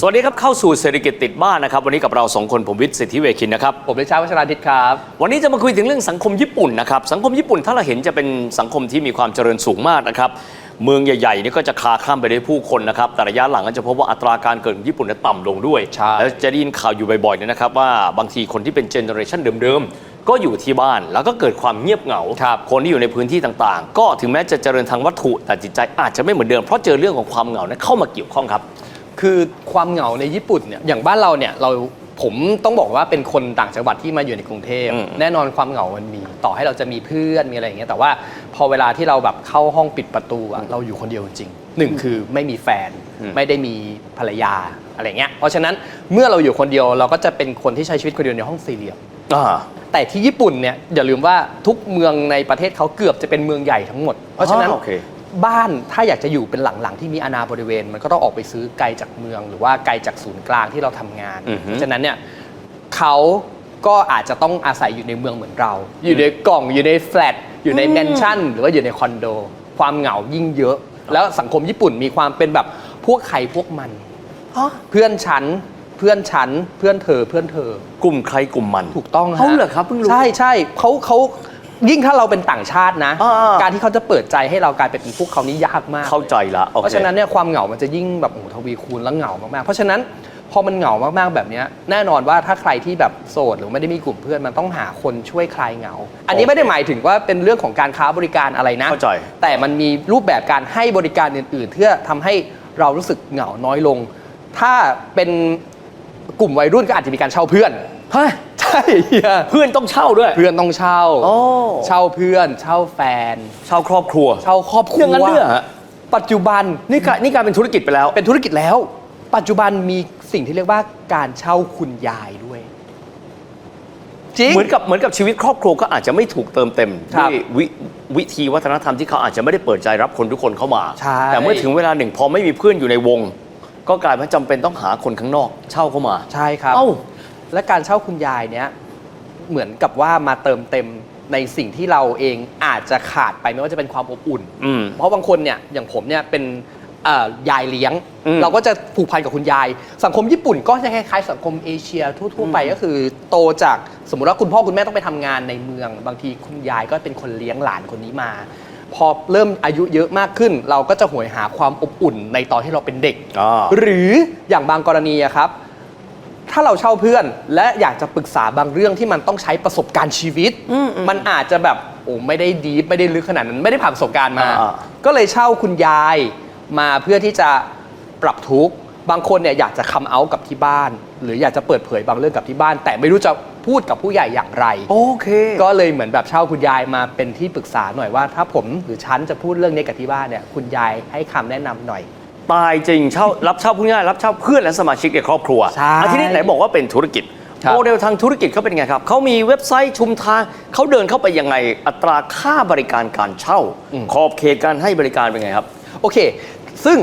สวัสดีครับ เข้าสู่เศรษฐกิจติดบ้านนะครับ วันนี้กับเราสองคนผมวิทย์สิทธิเวคินนะครับ ผมได้ชาวัชราทิตครับ วันนี้จะมาคุยถึงเรื่องสังคมญี่ปุ่นนะครับ สังคมญี่ปุ่นถ้าเราเห็นจะเป็นสังคมที่มีความเจริญสูงมากนะครับ เมืองใหญ่ๆนี่ก็จะคลาคล่ำไปด้วยผู้คนนะครับ แต่ระยะหลังก็จะพบว่าอัตราการเกิดของญี่ปุ่นเนี่ยต่ำลงด้วย ใช่ แล้วจะได้ยินข่าวอยู่บ่อยๆเนี่ยนะครับว่าบางทีคนที่เป็นเจเนอเรชันเดิมๆ ก็อยู่ที่บ้านแล้วก็เกิดความเงียบเหงา ครับคนที่อยู่ในพื้นที่ต่างๆ ก็ถึงแม้จะเจริญทางวัตถุแต่จิตใจอาจจะไม่เหมือนเดิมเพราะเจอเรื่องของความเหงาเนี่ยเข้ามาเกี่ยวข้องครับ คือความเหงาในญี่ปุ่นเนี่ยอย่างบ้านเราเนี่ยเราผมต้องบอกว่าเป็นคนต่างจังหวัดที่มาอยู่ในกรุงเทพอืมแน่นอนความเหงามันมี ต่อให้เราจะมีเพื่อนมีอะไรอย่างเงี้ยแต่ว่าพอเวลาที่เราแบบเข้าห้องปิดประตูอะเราอยู่คนเดียวจริงๆหนึ่งคือไม่มีแฟน อืม ไม่ได้มีภรรยาอะไรเงี้ยเพราะฉะนั้นเมื่อเราอยู่คนเดียวเราก็จะเป็นคนที่ใช้ชีวิตคนเดียวในห้องสี่เหลี่ยม อ่า แต่ที่ญี่ปุ่นเนี่ยอย่าลืมว่าทุกเมืองในประเทศเขาเกือบจะเป็นเมืองใหญ่ทั้งหมด เพราะฉะนั้นอ๋อโอเค บ้านถ้าอยากจะอยู่เป็นหลังๆที่มีอาณาบริเวณ มันก็ต้องออกไปซื้อไกลจากเมือง หรือว่าไกลจากศูนย์กลางที่เราทำงาน อือฮึเพราะฉะนั้นเนี่ยเขาก็อาจจะต้องอาศัยอยู่ในเมืองเหมือนเรา อยู่ในกล่องอยู่ในแฟลตอยู่ในแมนชั่น หรือว่าอยู่ในคอนโด ความเหงายิ่งเยอะ แล้วสังคมญี่ปุ่นมีความเป็นแบบพวกใครพวกมัน เพื่อนฉันเพื่อนฉันเพื่อนเธอเพื่อนเธอ กลุ่มใครกลุ่มมัน ถูกต้องฮะเขาเหรอครับเพิ่งรู้ ใช่ใช่เขาเขา ยิ่งถ้าเราเป็นต่างชาตินะ อ่าๆ การที่เขาจะเปิดใจให้เรากลายเป็นพวกเขานี่ยากมาก เข้าใจละโอเค เพราะฉะนั้นเนี่ยความเหงามันจะยิ่งแบบโอ้โหทวีคูณแล้วเหงามากๆ เพราะฉะนั้นพอมันเหงามากๆแบบเนี้ยแน่นอนว่าถ้าใครที่แบบโสดหรือไม่ได้มีกลุ่มเพื่อนมันต้องหาคนช่วยคลายเหงา อันนี้ไม่ได้หมายถึงว่าเป็นเรื่องของการค้าบริการอะไรนะเข้าใจ แต่มันมีรูปแบบการให้บริการอื่น ๆ เพื่อทำให้เรารู้สึกเหงาน้อยลง ถ้าเป็นกลุ่มวัยรุ่นก็อาจจะมีการเช่าเพื่อนฮะใช่ เฮียเพื่อนต้องเช่าด้วย เพื่อนต้องเช่าโอ้ เช่าเพื่อน เช่าแฟน เช่าครอบครัว เช่าครอบครัวอย่างนั้นด้วยเหรอฮะ ปัจจุบันนี่กลายนี่กลายเป็นธุรกิจไปแล้ว เป็นธุรกิจแล้ว ปัจจุบันมีสิ่งที่เรียกว่าการเช่าคุณยายด้วย จริง เหมือนกับเหมือนกับชีวิตครอบครัวก็อาจจะไม่ถูกเติมเต็มครัด้บวยวิวิธีวัฒนธรรมที่เขาอาจจะไม่ได้เปิดใจรับคนทุกคนเข้ามา ใช่ แต่เมื่อถึงเวลาหนึ่งพอไม่มีเพื่อนอยู่ในวง ก็กลายเป็นจำเป็นต้องหาคนข้างนอก เช่าเข้ามา ใช่ครับ เอ้า และการเช่าคุณยายเนี้ยเหมือนกับว่ามาเติมเต็มในสิ่งที่เราเองอาจจะขาดไปไม่ว่าจะเป็นความอบอุ่น อืม เพราะบางคนเนี่ยอย่างผมเนี่ยเป็นเอ่อยายเลี้ยง อืมเราก็จะผูกพันกับคุณยาย สังคมญี่ปุ่นก็จะคล้ายๆสังคมเอเชียทั่วๆไปก็คือโตจากสมมติว่าคุณพ่อคุณแม่ต้องไปทำงานในเมือง บางทีคุณยายก็เป็นคนเลี้ยงหลานคนนี้มา พอเริ่มอายุเยอะมากขึ้น เราก็จะหวยหาความอบอุ่นในตอนที่เราเป็นเด็ก อ่า หรืออย่างบางกรณีอะครับ ถ้าเราเช่าเพื่อนและอยากจะปรึกษาบางเรื่องที่มันต้องใช้ประสบการณ์ชีวิต มันอาจจะแบบโอ้ไม่ได้ดีฟไม่ได้ลึกขนาดนั้นไม่ได้ผ่านประสบการณ์มาอ่าก็เลยเช่าคุณยายมาเพื่อที่จะปรับทุกข์บางคนเนี่ยอยากจะคัมเอาท์กับที่บ้าน หรืออยากจะเปิดเผยบางเรื่องกับที่บ้าน แต่ไม่รู้จะพูดกับผู้ใหญ่อย่างไร โอเค ก็เลยเหมือนแบบเช่าคุณยายมาเป็นที่ปรึกษาหน่อยว่า ถ้าผมหรือฉันจะพูดเรื่องนี้กับที่บ้านเนี่ยคุณยายให้คำแนะนำหน่อย ตายจริงเช่ารับเช่าผู้ง่ายรับเช่าเพื่อนและสมาชิกในครอบครัวใช่อะทีนี้ไหนบอกว่าเป็นธุรกิจครับ โมเดลทางธุรกิจเขาเป็นยังไงครับเขามีเว็บไซต์ชุมทางเขาเดินเข้าไปยังไงอัตราค่าบริการการเช่า ขอบเขตการให้บริการเป็นไงครับ โอเค ซึ่ง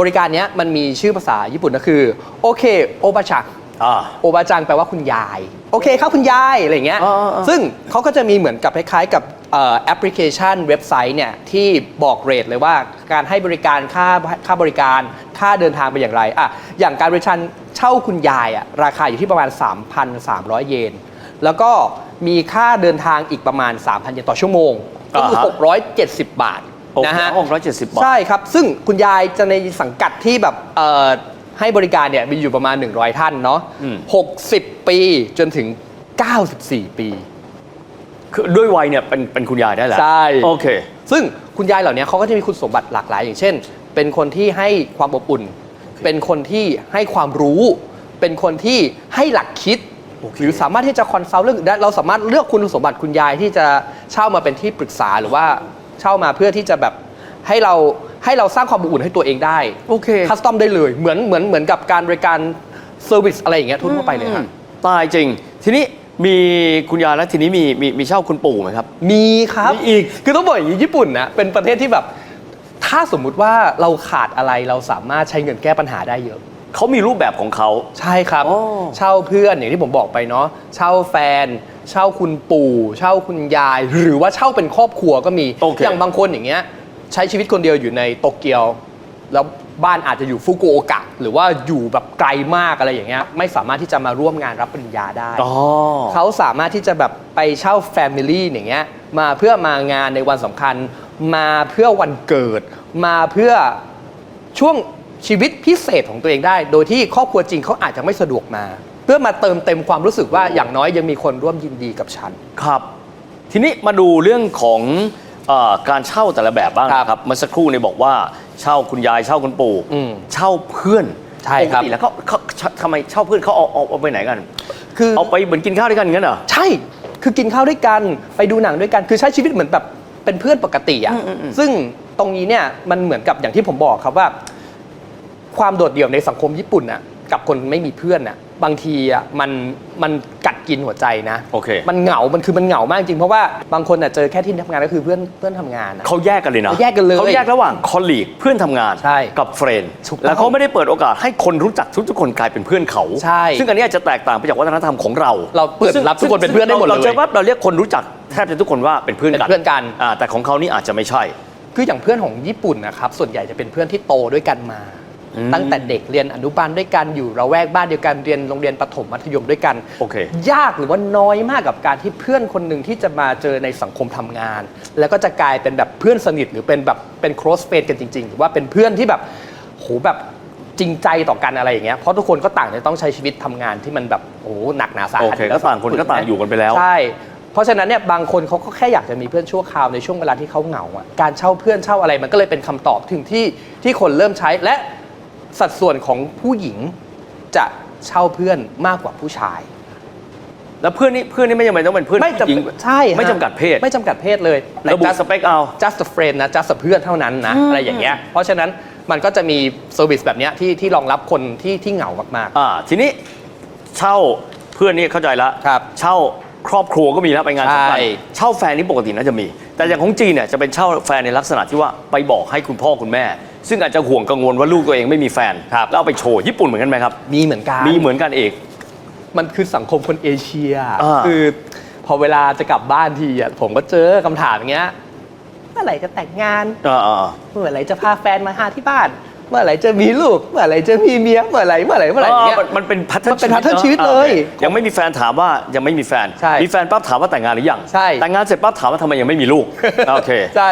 บริการเนี้ยมันมีชื่อภาษาญี่ปุ่นก็คือ โอเค โอบาชัก อ่า โอบาจังแปลว่าคุณยาย โอเคครับคุณยาย อะไรเงี้ย อ่าๆๆซึ่งเขาก็จะมีเหมือนกับคล้ายๆกับเอ่อ แอปพลิเคชันเว็บไซต์เนี่ยที่บอกเรทเลยว่าการให้บริการค่าค่าบริการค่าเดินทางเป็นอย่างไรอะอย่างการบริการเช่าคุณยายอะราคาอยู่ที่ประมาณ 3,300 เยน แล้วก็มีค่าเดินทางอีกประมาณ 3,000 เยนต่อชั่วโมง ก็คืออ่าฮะ670 บาทนะฮะหกร้อยเจ็ดสิบบาท ใช่ครับ ซึ่งคุณยายจะในสังกัดที่แบบเอ่อให้บริการเนี่ยมีอยู่ประมาณ 100 ท่านเนาะอืม60 ปีจนถึง 94 ปี คือด้วยวัยเนี่ยเป็นเป็นคุณยายได้แหละใช่ โอเค ซึ่งคุณยายเหล่านี้เขาก็จะมีคุณสมบัติหลากหลาย อย่างเช่น เป็นคนที่ให้ความอบอุ่น เป็นคนที่ให้ความรู้ เป็นคนที่ให้หลักคิดหรือสามารถที่จะคอนซัลท์เรื่องอื่นได้เราสามารถเลือกคุณสมบัติคุณยายที่จะเช่ามาเป็นที่ปรึกษาหรือว่าเช่ามาเพื่อที่จะแบบให้เราให้เราสร้างความอบอุ่นให้ตัวเองได้ โอเค คัสตอมได้เลยเหมือนเหมือนเหมือนกับการบริการเซอร์วิสอะไรอย่างเงี้ยทั่วๆไปเลยครับ ตายจริง ทีนี้ มีคุณยายแล้วทีนี้มีมีมีเช่าคุณปู่ไหมครับ มีครับมีอีกคือต้องบอกอย่างนี้ญี่ปุ่นนะเป็นประเทศที่แบบ ถ้าสมมุติว่าเราขาดอะไรเราสามารถใช้เงินแก้ปัญหาได้เยอะ เขามีรูปแบบของเขา ใช่ครับอ๋อเช่าเพื่อนอย่างที่ผมบอกไปเนาะเช่าแฟน เช่าคุณปู่ เช่าคุณยาย หรือว่าเช่าเป็นครอบครัวก็มีโอเค อย่างบางคนอย่างเงี้ย ใช้ชีวิตคนเดียวอยู่ในโตเกียว แล้ว บ้านอาจจะอยู่ฟุกุโอกะ หรือว่าอยู่แบบไกลมากอะไรอย่างเงี้ยไม่สามารถที่จะมาร่วมงานรับปริญญาได้ อ๋อ เขาสามารถที่จะแบบไปเช่าแฟมิลี่อย่างเงี้ยมาเพื่อมางานในวันสำคัญ มาเพื่อวันเกิด มาเพื่อช่วงชีวิตพิเศษของตัวเองได้ โดยที่ครอบครัวจริงเขาอาจจะไม่สะดวกมา เพื่อมาเติมเต็มความรู้สึกว่าอย่างน้อยยังมีคนร่วมยินดีกับฉัน ครับ ทีนี้มาดูเรื่องของเออการเช่าแต่ละแบบบ้างครับ นะครับเมื่อสักครู่เนี่ยบอกว่า เช่าคุณยายเช่าคุณปู่อืมเช่าเพื่อนใช่ครับ ปกติแล้วเขาเขาเขาทำไมเช่าเพื่อนเขาเอาเอาเอาไปไหนกัน คือ เอาไปเหมือนกินข้าวด้วยกันงั้นเหรอ ใช่ คือกินข้าวด้วยกัน ไปดูหนังด้วยกัน คือใช้ชีวิตเหมือนแบบเป็นเพื่อนปกติอะอืมอืมอืม ซึ่งตรงนี้เนี่ยมันเหมือนกับอย่างที่ผมบอกครับว่า ความโดดเดี่ยวในสังคมญี่ปุ่นอะกับคนไม่มีเพื่อนอะ บางทีอะมันมันกัดกินหัวใจนะโอเค มันเหงา มันคือมันเหงามากจริง เพราะว่าบางคนอะเจอแค่ที่ทำงานก็คือเพื่อนเพื่อนทำงานอะ เขาแยกกันเลยนะเขาแยกกันเลยเขาแยกระหว่างคอลลีกเพื่อนทำงานใช่กับเฟรนด์ถูกต้องแล้วเขาไม่ได้เปิดโอกาสให้คนรู้จักทุกๆคนกลายเป็นเพื่อนเขาใช่ซึ่งอันนี้อาจจะแตกต่างไปจากวัฒนธรรมของเราเราเปิดซึ่งรับทุกคนเป็นเพื่อนได้หมดเลย เราเจอว่าเราเรียกคนรู้จักแทบจะทุกคนว่าเป็นเพื่อนเป็นกันเพื่อนกันอ่าแต่ของเขานี่อาจจะไม่ใช่ คืออย่างเพื่อนของญี่ปุ่นนะครับส่วนใหญ่จะเป็นเพื่อนที่โตด้วยกันมาอืม ตั้งแต่เด็กเรียนอนุบาลด้วยกันอยู่ระแวกบ้านเดียวกันเรียนโรงเรียนประถมมัธยมด้วยกันโอเคยากหรือว่าน้อยมากกับการที่เพื่อนคนหนึ่งที่จะมาเจอในสังคมทำงาน แล้วก็จะกลายเป็นแบบเพื่อนสนิทหรือเป็นแบบเป็น close friend กันจริง ๆ หรือว่าเป็นเพื่อนที่แบบโหแบบจริงใจต่อกันอะไรอย่างเงี้ย เพราะทุกคนก็ต่างจะต้องใช้ชีวิตทำงานที่มันแบบโอ้โหหนักหนาสาโอหัสเคก็ต่างคนก็ต่างอยู่กันไปแล้ว ใช่ เพราะฉะนั้นเนี่ยบางคนเขาก็แค่อยากจะมีเพื่อนชั่วคราวในช่วงเวลาที่เขาเหงาอะ การเช่าเพื่อนเช่าอะไรมันก็เลยเป็นคำตอบถึงที่ที่คนเริ่มใช้และ สัดส่วนของผู้หญิงจะเช่าเพื่อนมากกว่าผู้ชาย แล้วเพื่อนนี่เพื่อนนี่ไม่จำเป็นต้องเป็นเพื่อนไม่จำหญิง ใช่ฮะไม่จำกัดเพศ ไม่จำกัดเพศเลยระบุ just สเปคเอา just a friend นะ just a เพื่อนเท่านั้นนะอืมอะไรอย่างเงี้ยเพราะฉะนั้นมันก็จะมีเซอร์วิสแบบเนี้ยที่ที่รองรับคนที่ที่เหงามาก อ่าทีนี้เช่าเพื่อนนี่เข้าใจละครับเช่าครอบครัวก็มีแล้วไปงานสำคัญใช่ เช่าแฟนนี่ปกติน่าจะมี แต่อย่างของจีนเนี่ยจะเป็นเช่าแฟนในลักษณะที่ว่าไปบอกให้คุณพ่อคุณแม่ ซึ่งอาจจะห่วงกังวลว่าลูกตัวเองไม่มีแฟนครับแล้วเอาไปโชว์ญี่ปุ่นเหมือนกันไหมครับๆมีเหมือนกันมีเหมือนกันเอกมันคือสังคมคนเอเชียอ่าคือพอเวลาจะกลับบ้านทีอะผมก็เจอคำถามอย่างเงี้ยเมื่อไหร่จะแต่งงานอ่าอ่าเมื่อไหร่จะพาแฟนมาหาที่บ้าน เมื่อไหร่จะมีลูก เมื่อไหร่จะมีเมีย เมื่อไหร่เมื่อไหร่เมื่อไหร่อย่างเงี้ย มันมันเป็นพัฒมันเป็น pattern ชีวิตเลยยังไม่มีแฟนถามว่ายังไม่มีแฟน ใช่มีแฟนปั๊บถามว่าแต่งงานหรือยังใช่ แต่งงานเสร็จปั๊บถามว่าทำไมยังไม่มีลูก โอเคใช่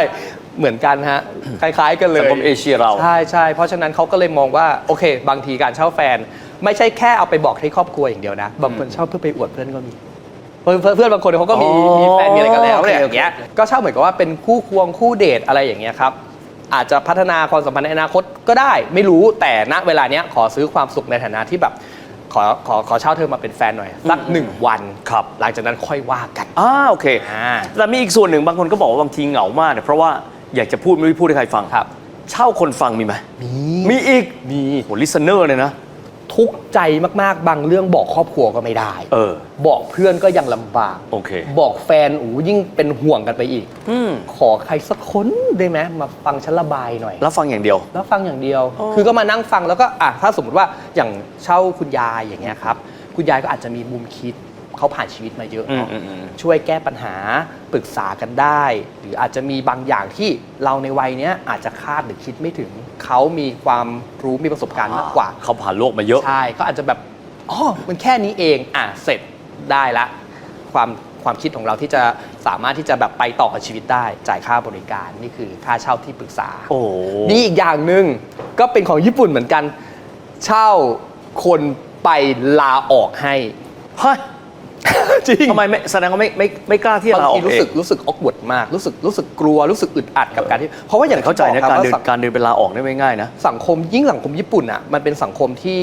เหมือนกันฮะคล้ายๆกันเลย สังคมเอเชียเรา ใช่ใช่เพราะฉะนั้นเขาก็เลยมองว่าโอเค บางทีการเช่าแฟน ไม่ใช่แค่เอาไปบอกให้ครอบครัวอย่างเดียวนะ บางคนเช่าเพื่อไปอวดเพื่อนก็มี เพื่อนเพื่อนเพื่อนบางคนเขาก็มีอ๋อมีแฟนมีอะไรกันแล้วโอเคเนี่ยอย่างเงี้ยก็เช่าเหมือนกับว่าเป็นคู่ควงคู่เดทอะไรอย่างเงี้ยครับ อาจจะพัฒนาความสัมพันธ์ในอนาคตก็ได้ ไม่รู้แต่ณเวลาเนี้ยขอซื้อความสุขในฐานะที่แบบ ขอขอขอเช่าเธอมาเป็นแฟนหน่อยสักหนึ่งวันครับ หลังจากนั้นค่อยว่ากันอ่าโอเค อ่า แต่มีอีกส่วนหนึ่งบางคนก็บอกว่าบางทีเหงามากเนี่ยเพราะว่าอยากจะพูดไม่รู้พูดให้ใครฟังครับ เช่าคนฟังมีไหมมีมีอีกมีโหลิสเนอร์เลยนะ ทุกข์ใจมากๆ บางเรื่องบอกครอบครัวก็ไม่ได้ เออ บอกเพื่อนก็ยังลำบาก โอเค บอกแฟนอูยิ่งเป็นห่วงกันไปอีก อืมขอใครสักคนได้ไหมมาฟังฉันระบายหน่อยแล้วฟังอย่างเดียว แล้วฟังอย่างเดียว อ๋อ คือก็มานั่งฟังแล้วก็อะถ้าสมมติว่าอย่างเช่าคุณยายอย่างเงี้ยครับ คุณยายก็อาจจะมีมุมคิด เขาผ่านชีวิตมาเยอะอืมเนาะอืมอืมช่วยแก้ปัญหาปรึกษากันได้ หรืออาจจะมีบางอย่างที่เราในวัยเนี้ยอาจจะคาดหรือคิดไม่ถึง เขามีความรู้มีประสบการณ์มากกว่า เขาผ่านโลกมาเยอะ ใช่ก็อาจจะแบบอ๋อมันแค่นี้เองอะเสร็จได้ละ ความความคิดของเราที่จะสามารถที่จะแบบไปต่อกับชีวิตได้จ่ายค่าบริการนี่คือค่าเช่าที่ปรึกษาโอ้โหนี่อีกอย่างหนึ่งก็เป็นของญี่ปุ่นเหมือนกัน เช่าคนไปลาออกให้เฮ้ย จริง ทำไมไม่แสดงว่าไม่ไม่ไม่กล้าที่จะบางลาออทีกรู้เอสึกงรู้สึกออกวดมากรู้สึกรู้สึกกลัวรู้สึกอึดอัดกับการที่เพราะว่าอย่างแต่เข้าใจนะที่บการอเดินคบว่าการเดินไปลาออกนี่ไม่ง่ายนะ สังคมยิ่งสังคมญี่ปุ่นอะมันเป็นสังคมที่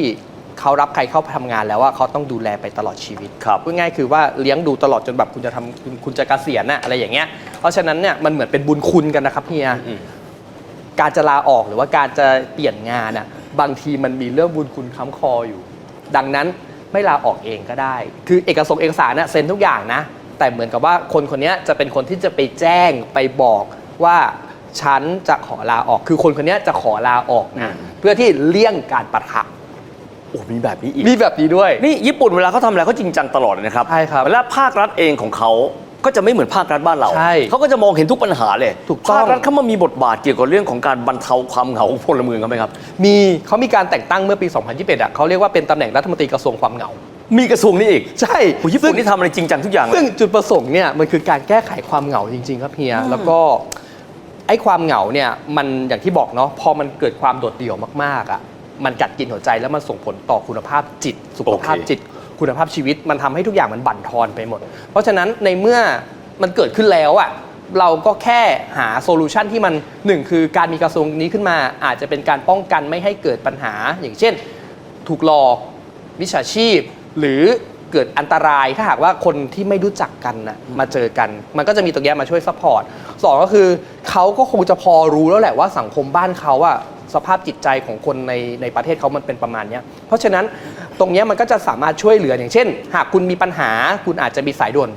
เขารับใครเข้าทำงานแล้วว่าเขาต้องดูแลไปตลอดชีวิตครับ พูดง่ายๆคือว่าเลี้ยงดูตลอดจนแบบคุณจะทำคุณคุณจะเกษียณน่ะอะไรอย่างเงี้ยเพราะฉะนั้นเนี่ยมันเหมือนเป็นบุญคุณกันนะครับเฮียอืมการจะลาออกหรือว่าการจะเปลี่ยนงานอะบางทีมันมีเรื่องบุญคุณค้ำคออยู่ ดังนั้น ไม่ลาออกเองก็ได้ คือเอกสารเอกสารน่ะเซ็นทุกอย่างนะ แต่เหมือนกับว่าคนคนเนี้ยจะเป็นคนที่จะไปแจ้งไปบอกว่าฉันจะขอลาออก คือคนคนเนี้ยจะขอลาออกอืนะมเพื่อที่เลี่ยงการปะทะโอ้มีแบบนี้อีกมีแบบนี้ด้วย นี่ญี่ปุ่นเวลาเขาทำอะไรเขาจริงจังตลอดเลยนะครับใช่ครับและภาครัฐเองของเขา ก็จะไม่เหมือนภาครัฐบ้านเรา ใช่เขาก็จะมองเห็นทุกปัญหาเลยถูกต้อง ภาครัฐเขามามีบทบาทเกี่ยวกับเรื่องของการบรรเทาความเหงาของพลเมืองเขาไหมครับ มีเขามีการแต่งตั้งเมื่อปี 2021อะเขาเรียกว่าเป็นตำแหน่งรัฐมนตรีกระทรวงความเหงา มีกระทรวงนี้อีกใช่โอ้ญี่ปุ่นนี่ทำอะไรจริงจังทุกอย่างเลซึ่งยจุดประสงค์เนี่ยมันคือการแก้ไขความเหงาจริง ๆ ครับเฮียแล้วก็ไอ้ความเหงาเนี่ยมันอย่างที่บอกเนาะพอมันเกิดความโดดเดี่ยวมากๆอะมันกัดกินหัวใจแล้วมันส่งผลต่อคุณภาพจิต สุขภาพโอเค จิต คุณภาพชีวิตมันทำให้ทุกอย่างมันบั่นทอนไปหมด เพราะฉะนั้นในเมื่อมันเกิดขึ้นแล้วอะเราก็แค่หาโซลูชันที่มันหนึ่งคือการมีกระทรวงนี้ขึ้นมา อาจจะเป็นการป้องกันไม่ให้เกิดปัญหา อย่างเช่น ถูกหลอกมิจฉาชีพ หรือเกิดอันตรายถ้าหากว่าคนที่ไม่รู้จักกันนะมาเจอกัน มันก็จะมีตรงเนี้ยมาช่วยซัพพอร์ตสองก็คือเขาก็คงจะพอรู้แล้วแหละว่าสังคมบ้านเขาอะสภาพจิตใจของคนในในประเทศเขามันเป็นประมาณนี้เพราะฉะนั้น ตรงเนี้ยมันก็จะสามารถช่วยเหลืออย่างเช่น หากคุณมีปัญหาคุณอาจจะมีสายด่วน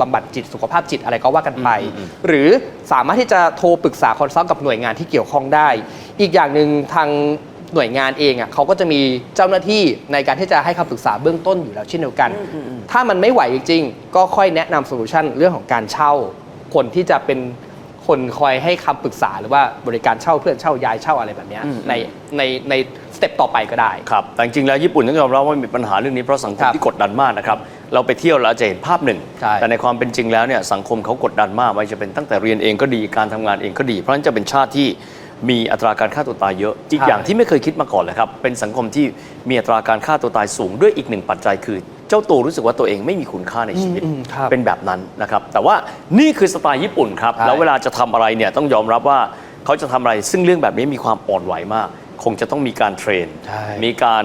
บำบัดจิตสุขภาพจิตอะไรก็ว่ากันไปอืมอืมหรือสามารถที่จะโทรปรึกษาคอนซัลท์กับหน่วยงานที่เกี่ยวข้องได้ อีกอย่างหนึ่งทางหน่วยงานเองอะเขาก็จะมีเจ้าหน้าที่ในการที่จะให้คำปรึกษาเบื้องต้นอยู่แล้วเช่นเดียวกัน ถ้ามันไม่ไหวจริงๆก็ค่อยแนะนำโซลูชันเรื่องของการเช่าคนที่จะเป็น คนคอยให้คำปรึกษาหรือว่าบริการเช่าเพื่อนเช่ายายเช่าอะไรแบบเนี้ยอืม ในในในสเต็ปต่อไปก็ได้ ครับแต่จริงๆแล้วญี่ปุ่นต้องยอมรับว่ามีปัญหาเรื่องนี้เพราะสังคครัมบที่กดดันมากนะครับเราไปเที่ยวแล้วจะเห็นภาพหนึ่ง ใช่แต่ในความเป็นจริงแล้วเนี่ยสังคมเขากดดันมากไม่ว่าจะเป็นตั้งแต่เรียนเองก็ดีการทำงานเองก็ดี เพราะฉะนั้นจะเป็นชาติที่มีอัตราการฆ่าตัวตายเยอะอีกอย่างที่ไม่เคยคิดมาก่อนเลยครับเป็นสังคมที่มีอัตราการฆ่าตัวตายสูงด้วยอีกหนึ่งปัจจัยคือ เจ้าตัวรู้สึกว่าตัวเองไม่มีคุณค่าในชีวิต อืมครับเป็นแบบนั้นนะครับ แต่ว่านี่คือสไตล์ญี่ปุ่นครับ ใช่ แล้วเวลาจะทำอะไรเนี่ยต้องยอมรับว่าเขาจะทำอะไร ซึ่งเรื่องแบบนี้มีความอ่อนไหวมาก คงจะต้องมีการเทรน ใช่ มีการ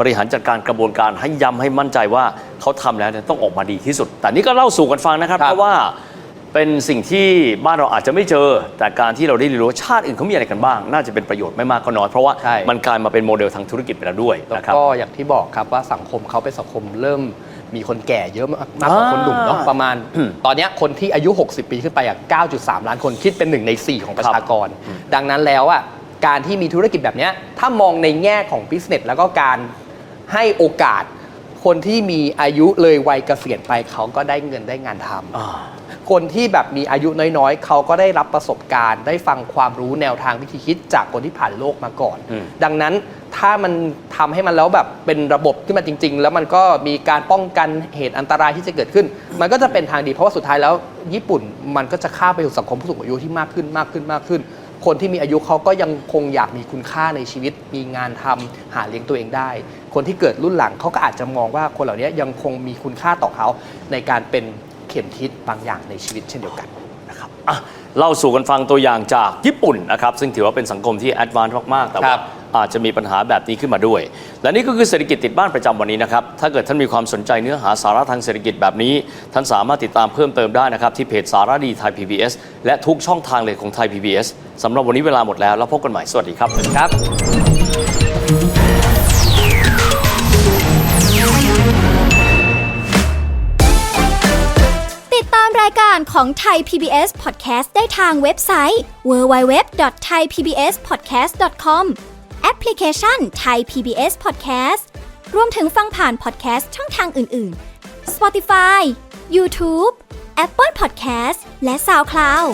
บริหารจัดการกระบวนการให้ย้ำให้มั่นใจว่าเขาทำแล้วเนี่ยต้องออกมาดีที่สุด แต่นี่ก็เล่าสู่กันฟังนะครับ ครับ เพราะว่า เป็นสิ่งที่บ้านเราอาจจะไม่เจอ แต่การที่เราได้เรียนรู้ว่าชาติอื่นเขามีอะไรกันบ้าง น่าจะเป็นประโยชน์ไม่มากก็น้อยเพราะว่าใช่ มันกลายมาเป็นโมเดลทางธุรกิจไปแล้วด้วยแล้วนะครับ ก็อย่างที่บอกครับว่าสังคมเขาเป็นสังคมเริ่มมีคนแก่เยอะมากมากกว่าอ่าคนหนุ่มเนาะประมาณอืมตอนเนี้ยคนที่อายุ 60 ปีขึ้นไปอะ9.3 ล้านคนคิดเป็นหนึ่งใน 4 ของประชากร ดังนั้นแล้วอะการที่มีธุรกิจแบบเนี้ยถ้ามองในแง่ของ business แล้วก็การให้โอกาส คนที่มีอายุเลยวัยเกษียณไปเขาก็ได้เงินได้งานทำ อ่า คนที่แบบมีอายุน้อยๆ เขาก็ได้รับประสบการณ์ ได้ฟังความรู้แนวทางวิธีคิดจากคนที่ผ่านโลกมาก่อน อืม ดังนั้นถ้ามันทำให้มันแล้วแบบเป็นระบบขึ้นมาจริง ๆ แล้วมันก็มีการป้องกันเหตุอันตรายที่จะเกิดขึ้น มันก็จะเป็นทางดีเพราะว่าสุดท้ายแล้วญี่ปุ่นมันก็จะข้ามไปสู่สังคมผู้สูงอายุที่มากขึ้นมากขึ้นมากขึ้น คนที่มีอายุเขาก็ยังคงอยากมีคุณค่าในชีวิต มีงานทำหาเลี้ยงตัวเองได้ คนที่เกิดรุ่นหลังเขาก็อาจจะมองว่าคนเหล่านี้ยังคงมีคุณค่าต่อเขาในการเป็น เข็มทิศบางอย่างในชีวิตเช่นเดียวกันนะครับ อะเล่าสู่กันฟังตัวอย่างจากญี่ปุ่นนะครับซึ่งถือว่าเป็นสังคมที่แอดวานซ์มากๆแต่คว่ารับอาจจะมีปัญหาแบบนี้ขึ้นมาด้วย และนี่ก็คือเศรษฐกิจติดบ้านประจำวันนี้นะครับ ถ้าเกิดท่านมีความสนใจเนื้อหาสาระทางเศรษฐกิจแบบนี้ ท่านสามารถติดตามเพิ่มเติมได้นะครับ ที่เพจสาระดีไทย PBS และทุกช่องทางเลยของไทย PBS สำหรับวันนี้เวลาหมดแล้วแล้วพบกันใหม่สวัสดีครับ ครับ ของไทย PBS Podcast ได้ทางเว็บไซต์ www.thaipbspodcast.com แอปพลิเคชัน Thai PBS Podcast รวมถึงฟังผ่าน podcast ช่องทางอื่น ๆ Spotify YouTube Apple Podcast และ SoundCloud